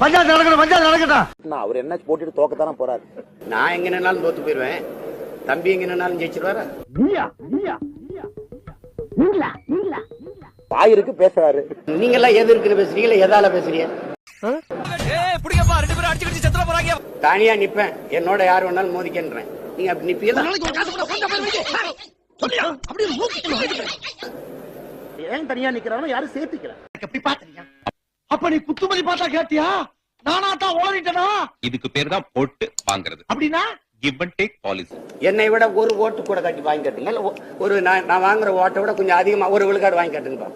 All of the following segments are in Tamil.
பஞ்சாயத்து நடக்கணும் பஞ்சாயத்து நடக்கட்டும். நான் அவர் என்ன போட்டுட்டு தோக்கத்தானே போறாரு? நான் எங்க நின்னாலும் தோத்து போயிருவேன். தம்பி எங்க நின்னாலும் ஜெயிச்சிருவாரா? வாய் இருக்கு பேசுறாரு. நீங்க எல்லாம் எது இருக்குன்னு பேசுறீங்களா எதால பேசுறீங்க? தனியா நிப்பேன். என்னோட யார் வேணாலும் மோதிக்கன்றேன். நீங்க அப்படி நிப்பீங்களா? ஏன் தனியா நிக்கிறானோ யாரும் சேர்த்துக்கல. அப்ப நீ குத்துமதி பார்த்தா கேட்டியா? நானா தான் ஓடிட்டனா? இதுக்கு பேர் தான் போட்டு வாங்குறது. அப்படின்னா? கிவ் அண்ட் டேக் பாலிசி என்னை விட ஒரு ஓட்டு கூட கட்டி வாங்கி கட்டுங்க. ஒரு நான் நான் வாங்குற ஓட்டை விட கொஞ்சம் அதிகமா ஒரு விழுக்காடு வாங்கி கட்டுங்க.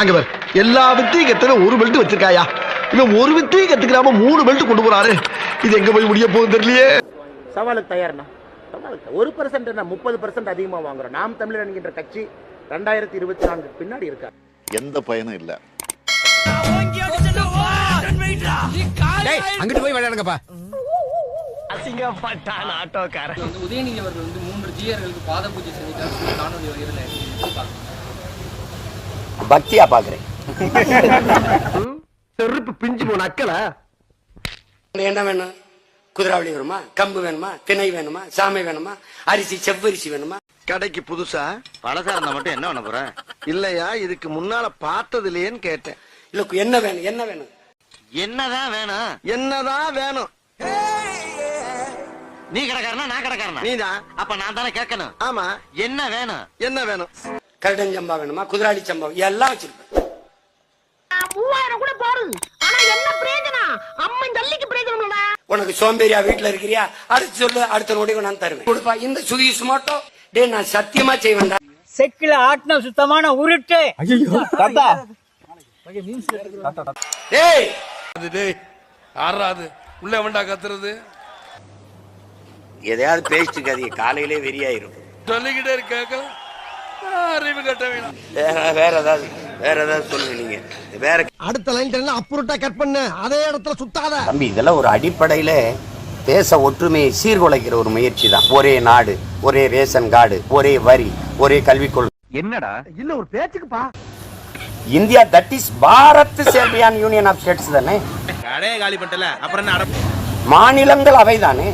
அங்க பாரு. எல்லா வித்தையும் கத்துல ஒரு பெல்ட் வச்சிருக்காயா? இவன் ஒரு வித்தையும் கத்துக்கிறாம மூணு பெல்ட் கொண்டு போறாரு. இது எங்க போய் முடிய போகுது தெரியலையே. சவாலுக்கு தயார்னா சவாலுக்கு ஒரு பர்சன்ட் என்ன? முப்பது பர்சன்ட் அதிகமா வாங்குறோம். நாம் தமிழர் என்கின்ற கட்சி ரெண்டாயிரத்தி இருபத்தி நான்கு பின்னாடி இருக்கா? எந்த பயனும் இல்ல. அங்கிட்டு போய் விளையாடுங்கப்பா. வந்து உதயநிதி அவர்கள் வந்து மூன்று ஜிஆர்களுக்கு பாத பூஜை செஞ்சுட்டாரு. சொல்லி காணொலி வருகிறேன் பக்தியா பாக்குறேன். செருப்பு பிஞ்சு போன அக்கல. என்ன வேணும்? குதிராவளி வேணுமா? கம்பு வேணுமா? திணை வேணுமா? சாமை வேணுமா? அரிசி செவ்வரிசி வேணுமா? கடைக்கு புதுசா? பழசா இருந்தா மட்டும் என்ன பண்ண போற? இல்லையா? இதுக்கு முன்னால பார்த்ததுலயேன்னு கேட்டேன். இல்ல என்ன வேணும் என்ன வேணும்? என்னதான் வேணும்? என்னதான் வேணும்? நீ கடைக்காரனா நான் கடைக்காரனா? நீதான் அப்ப நான் தானே கேட்கணும். ஆமா. என்ன வேணும்? என்ன வேணும்? கருடஞ்சம்பா வேணுமா குதிராளி சம்பா எல்லாம் வச்சிருப்பேன். மூவாயிரம் கூட போடு ஆனா என்ன பிரயோஜனம்? அம்மன் ஜல்லிக்கு பிரயோஜனம் உனக்கு சோம்பேறியா வீட்டுல இருக்கிறியா? அடுத்து சொல்லு அடுத்த நொடி நான் தருவேன். கொடுப்பா. இந்த சுகி சுமாட்டோ டேய் நான் சத்தியமா செய்வேன்டா. செக்கில ஆட்டின சுத்தமான உருட்டு. டேய் ஆறாது உள்ள வேண்டா கத்துறது. எதையாவது பேசிட்டு இருக்காதீங்க காலையிலே வெறியாயிரும். சொல்லிக்கிட்டே இருக்க அறிவு கட்ட வேணாம். வேற வேற ஏதாவது வேற ஏதாவது சொல்லுங்க நீங்க. வேற அடுத்த லைன் அப்புறட்டா கட் பண்ணு? அதே இடத்துல சுத்தாத. தம்பி இதெல்லாம் ஒரு அடிப்படையில தேச ஒற்றுமையை சீர்குலைக்கிற ஒரு முயற்சி தான் ஒரே நாடு ஒரே ரேஷன் கார்டு ஒரே வரி ஒரே கல்விக் கொள்கை. என்னடா? இல்ல ஒரு பேச்சுக்குப்பா. இந்தியா தட் இஸ் பாரத் செர்பியான் யூனியன் ஆஃப் ஸ்டேட்ஸ் தானே? காலி பண்ணிட்டல. அப்புறம் மாநிலங்கள் அவைதானே?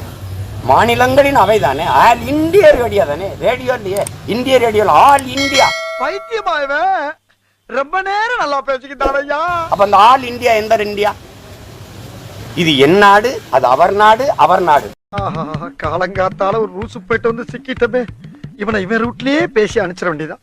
மாநிலங்களின் அவைதானே? ஆல் இந்திய ரேடியோ தானே? ரேடியோ இல்லையே. இந்திய ரேடியோல ஆல் இந்தியா. பைத்தியமாயவன் ரொம்ப நேரம் நல்லா பேசிக்கிட்டாரையா அப்ப அந்த ஆல் இந்தியா எந்த இந்தியா? இது என் நாடு அது அவர் நாடு அவர் நாடு. ஆஹா காலங்காத்தால ஒரு ரூசு போயிட்டு வந்து சிக்கிட்டமே. இவனை இவன் ரூட்லயே பேசி அனுப்பிச்சிட வேண்டியதான்